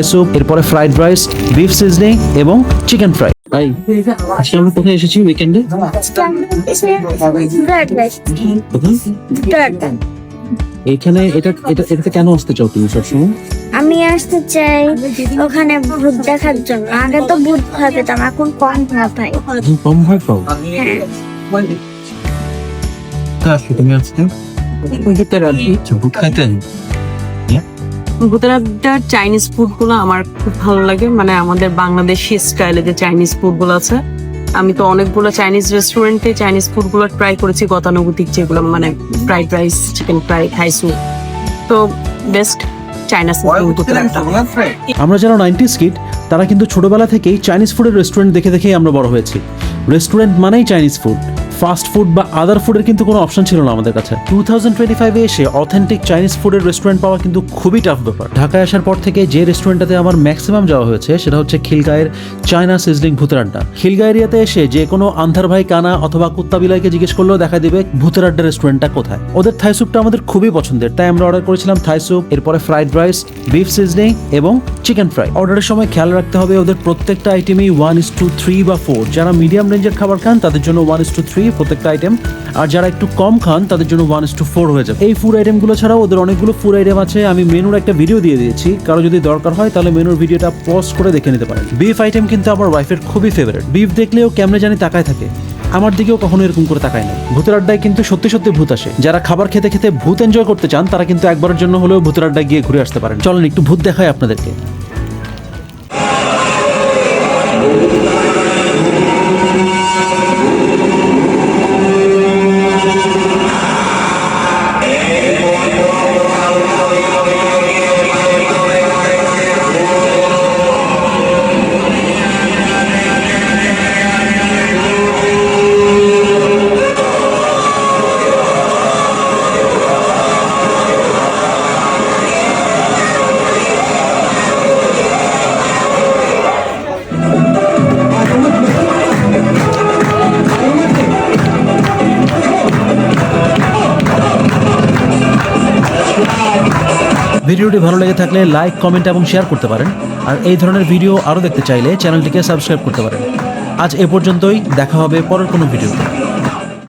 থাই soup এরপরে fried rice beef seasoning এবং chicken fry. ভাই আজকে আমরা কোথায় এসেছি উইকেন্ডে এখানে এটা এটা এটাতে কেন আসতে চাও তুমি সবসময়? আমি আসতে চাই ওখানে ভূত দেখার জন্য। আগে তো ভূত ভয় পেতাম এখন কম ভয় পাই। কম ভয় পাও? হ্যাঁ। তা আসলে তুমি আজকে ভূত খাইতে ভূতেরাড্ডার চাইনিজ ফুডগুলো আমার খুব ভালো লাগে। মানে আমাদের বাংলাদেশি স্টাইলে যে চাইনিজ ফুডগুলো আছে আমি তো অনেকগুলো চাইনিজ রেস্টুরেন্টে চাইনিজ ফুডগুলো ট্রাই করেছি গতানুগতিক যেগুলো মানে fried rice chicken fry soup তো বেস্ট চাইনা আমরা যারা নাইনটিস কিড তারা কিন্তু ছোটবেলা থেকেই চাইনিজ ফুডের রেস্টুরেন্ট দেখে দেখেই আমরা বড় হয়েছি। রেস্টুরেন্ট মানেই চাইনিজ ফুড ফাস্ট ফুড বা আদার ফুডের কিন্তু কোনো অপশন ছিল না আমাদের কাছে। টু থাউজেন্ড টোয়েন্টি ফাইভে এসে অথেন্টিক চাইনিজ ফুডের রেস্টুরেন্ট পাওয়া কিন্তু খুবই টাফ ব্যাপার। ঢাকায় আসার পর থেকে যে রেস্টুরেন্টটাতে আমার ম্যাক্সিমাম যাওয়া হয়েছে, সেটা হচ্ছে খিলগাঁয়ের চায়না সিজলিং ভূতের আড্ডা খিলগা এরিয়াতে এসে যে কোনো আন্ধার ভাই কানা অথবা কুত্তা বিলাইকে জিজ্ঞেস করলেও দেখা দিবে আড্ডা রেস্টুরেন্টটা কোথায়। ওদের থাই স্যুপটা আমাদের খুবই পছন্দের, তাই আমরা অর্ডার করেছিলাম থাই স্যুপ এরপরে ফ্রাইড রাইস বিফ সিজনিং এবং চিকেন ফ্রাই অর্ডারের সময় খেয়াল রাখতে হবে ওদের প্রত্যেকটা আইটেমই ওয়ান ইস টু থ্রি বা ফোর যারা মিডিয়াম রেঞ্জের খাবার খান, তাদের জন্য ওয়ান ইস টু থ্রি প্রত্যেকটা আইটেম আর যারা একটু কম খান, তাদের জন্য ওয়ান ইস টু ফোর হয়ে যাবে। এই ফুড আইটেমগুলো ছাড়াও ওদের অনেকগুলো ফুড আইটেম আছে। আমি মেনুর একটা ভিডিও দিয়ে দিয়েছি। কারও যদি দরকার হয়, তাহলে মেনুর ভিডিওটা পজ করে দেখে নিতে পারেন। বিফ আইটেম কিন্তু আমার ওয়াইফের খুবই ফেভারিট বিফ দেখলেও কেমনে জানি তাকায় থাকে। আমার দিকেও কখনো এরকম করে তাকায় না ভূতের আড্ডায় কিন্তু সত্যি সত্যি ভূত আসে। যারা খাবার খেতে খেতে ভূত এনজয় করতে চান, তারা কিন্তু একবারের জন্য হলেও ভূতের আড্ডায় গিয়ে ঘুরে আসতে পারেন। চলেন একটু ভূত দেখায় আপনাদেরকে। ভিডিওটি ভালো লেগে থাকলে লাইক, কমেন্ট এবং শেয়ার করতে পারেন। আর এই ধরনের ভিডিও আরও দেখতে চাইলে চ্যানেলটিকে সাবস্ক্রাইব করতে পারেন। আজ এ পর্যন্তই, দেখা হবে পরের কোনো ভিডিওতে।